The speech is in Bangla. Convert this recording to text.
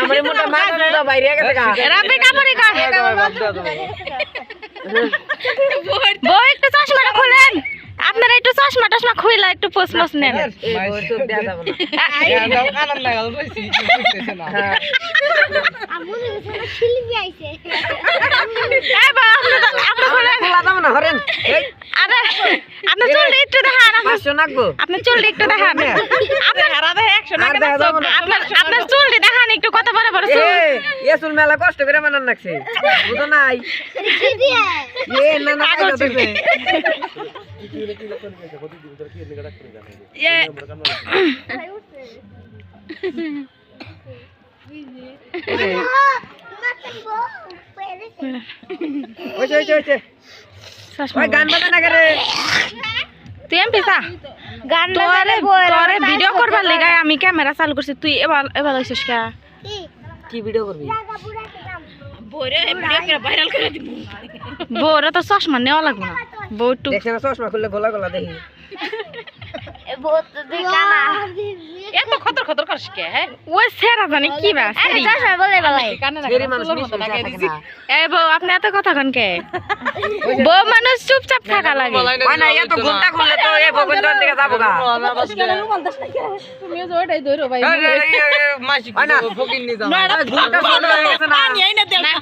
আমার মোটা বাইরে গেছে গা। কর বউ একটু চশমাটা খুলেন। আপনারা একটু চশমা টশমা খুইলা একটু পোস্ট মোস নেন। হ্যাঁ। আপনার চুলটা একটু দেখান আপনার- চুলটা একটু দেখান। আপনার আর দেখা যাবে না। আপনার আপনার চুলটা দেখান একটু কত বড় বড় চুল। এ এসুল মেলা কষ্ট করে বানান লাগছে বুঝো নাই? এ না গান বাজে না করে। তুই এম পেছা? তোরে তোরে ভিডিও করবার লাগাই আমি ক্যামেরা চালু করছি তুই এবার এবার হইছিস কা? কি? কি ভিডিও করবি? বৌরে তো চশমা নেওয়া লাগবে না। বউ চশমা খুললে গোলা গোলা দেখি। বহুত দেখানা এত খতর খতর করছ কে ওই সেরা জানি কি বা সেরি? চশমা বলে বলাই। ফেরি মানুষ নিশ্চয় থাকে না। এই বউ আপনি এত কথা কন কে? বউ মানুষ চুপচাপ থাকা লাগে। ওই না এত ঘণ্টা খুললে তো এ ভগবান দিকে যাব গা। মাসি ওই না। ফকির নিয়ে যাও ওই ঘণ্টা খুললে না।